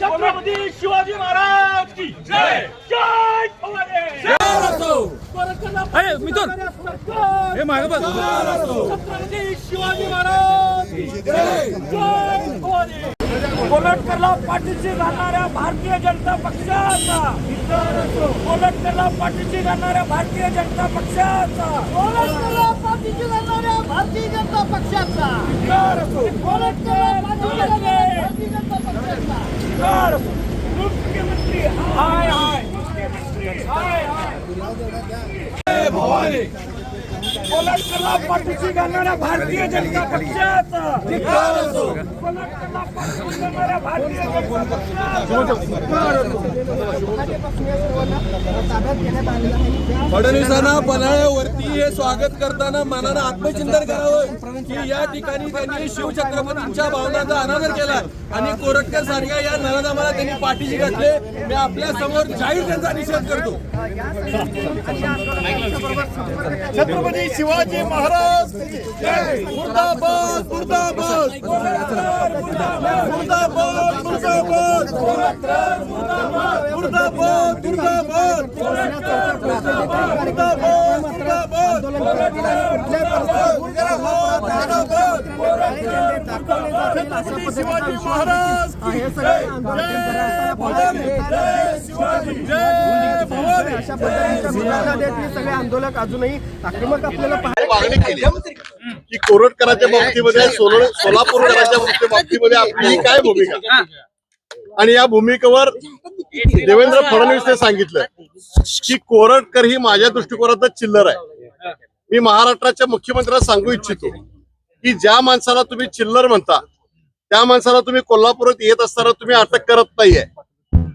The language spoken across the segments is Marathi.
छत्रपती शिवाजी महाराज की जय. जय अरे मिथुन. हे मागे बघ छत्रपती शिवाजी महाराज की जय. कोलटकरला पाठीशी घालणाऱ्या भारतीय जनता पक्षाचा. कोलटकरला पाठीशी घालणाऱ्या भारतीय जनता पक्षाचा. कोलटकरला पाठीशी घालणाऱ्या भारतीय जनता पक्षाचा. धिक्कार असो. कोलटकरला पाठीशी घालणाऱ्या भारतीय जनता पक्षाचा. मुख्यमंत्री हाय हाय. मुख्यमंत्री हाय हाय. कोलटकरला पाठीशी घालणाऱ्या भारतीय जनता पक्षाचा. भारतीय जनता पक्षाचा फडणवीसांना पन्हाळ्यावरती हे स्वागत करताना मनानं आत्मचिंतन करावं की या ठिकाणी त्यांनी शिवछत्रपतींच्या भावनांचा अनादर केला. आणि कोरटकर सारख्या या नरदामाला त्यांनी पाठीशी घातले. मी आपल्यासमोर जाहीर त्यांचा निषेध करतो. छत्रपती शिवाजी महाराज मुर्दाबाद मुर्दाबाद मुर्दाबाद मुर्दाबाद मुर्दाबाद मुर्दाबाद मुर्दाबाद मुर्दाबाद छत्रपती शिवाजी महाराज अशा देत हे सगळे आंदोलक अजूनही आक्रमक आपल्याला पाहायला मागणी केली की कोरटकरांच्या बाबतीमध्ये सोल- सोलापूरकरांच्या बाबती- बाबतीमध्ये आपली काय भूमिका आणि या भूमिकेवर देवेंद्र फडणवीसने सांगितलं की कोरटकर ही माझ्या दृष्टिकोनातच चिल्लर आहे मी महाराष्ट्राच्या मुख्यमंत्र्यांना सांगू इच्छितो की ज्या माणसाला तुम्ही चिल्लर म्हणता त्या माणसाला तुम्ही कोल्हापुरात येत असताना तुम्ही अटक करत नाहीये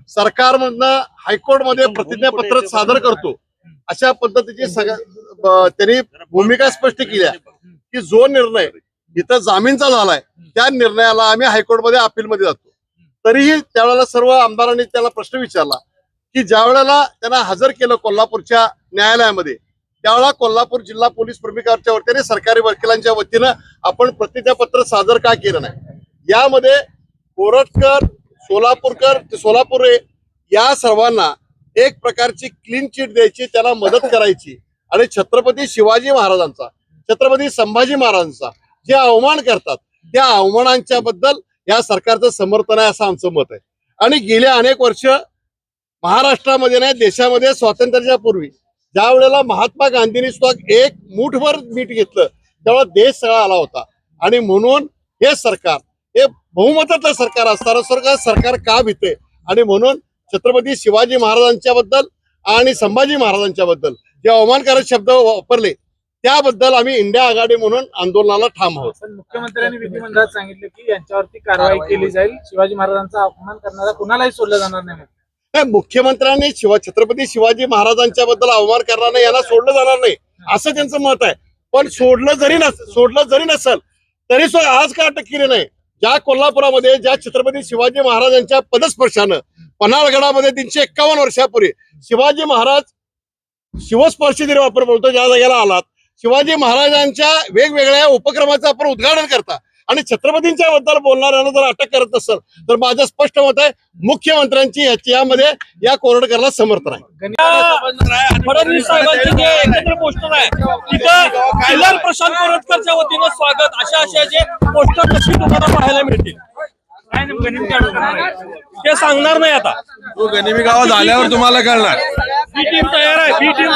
सरकारमधनं हायकोर्टमध्ये प्रतिज्ञापत्र सादर करतो. अशा पद्धतीची सगळ्या त्यांनी भूमिका स्पष्ट केली आहे की जो निर्णय इथं जामीनचा झालाय त्या निर्णयाला आम्ही हायकोर्टमध्ये अपीलमध्ये जातो. तरीही त्यावेळेला सर्व आमदारांनी त्याला प्रश्न विचारला की ज्या वेळेला त्यांना हजर केलं कोल्हापूरच्या न्यायालयामध्ये त्यावेळेला कोल्हापूर जिल्हा पोलीस प्रमुखाच्या वतीने सरकारी वकिलांच्या वतीनं आपण प्रतिज्ञापत्र सादर का केलं नाही? यामध्ये कोरटकर सोलापूरकर ते सोलापूर या सर्वांना एक प्रकारची क्लीन चिट द्यायची त्याला मदत करायची. आणि छत्रपती शिवाजी महाराजांचा छत्रपती संभाजी महाराजांचा जे अवमान करतात त्या अवमानांच्या बद्दल या सरकारचं समर्थन आहे असं आमचं मत आहे. आणि गेल्या अनेक वर्ष महाराष्ट्रामध्ये नाही देशामध्ये स्वातंत्र्याच्या पूर्वी ज्या वेळेला महात्मा गांधींनी सुद्धा एक मुठभर मीठ घेतलं त्यावेळेला देश सगळा आला होता. आणि म्हणून हे सरकार हे बहुमतातलं सरकार असताना सरकार सरकार का भीते आणि म्हणून छत्रपती शिवाजी महाराजांच्या बद्दल आणि संभाजी महाराजांच्या बद्दल जे अवमानकारक शब्द वापरले त्याबद्दल आम्ही इंडिया आघाडी म्हणून आंदोलनाला ठाम आहोत. मुख्यमंत्र्यांनी विधिमंडळात सांगितलं की यांच्यावरती कारवाई केली जाईल शिवाजी महाराजांचा अपमान करणारा कुणालाही सोडलं जाणार नाही. नाही मुख्यमंत्र्यांनी शिवा छत्रपती शिवाजी महाराजांच्या बद्दल अवमान करणार यांना सोडलं जाणार नाही असं त्यांचं मत आहे. पण सोडलं जरी नस सोडलं जरी नसेल तरी सुद्धा आज का अटक केली नाही? ज्या कोल्हापुरामध्ये ज्या छत्रपती शिवाजी महाराजांच्या पदस्पर्शानं पन्हाळगडामध्ये तीनशे एक्कावन्न वर्षापूर्वी शिवाजी महाराज शिवस्पर्शी जरी वापर बोलतो ज्या जागेला आलात. शिवाजी महाराजांच्या वेगवेगळ्या उपक्रमाचं आपण उद्घाटन करता. आणि छत्रपतींच्या बद्दल बोलणाऱ्यांना जर अटक करत नसेल तर माझं स्पष्ट मत आहे मुख्यमंत्र्यांची याची- यामध्ये या कोरडकरला समर्थन आहे फडणवीस साहेबांची जे एकत्र पोस्टर आहे तिथं प्रशांत कोरटकरच्या वतीनं स्वागत. अशा अशाचे पोस्टर कशी तुम्हाला पाहायला मिळतील? ते सांगणार नाही आता. तो गनिमी गावात आल्यावर तुम्हाला कळणार. बी टीम तयार आहे बी टीम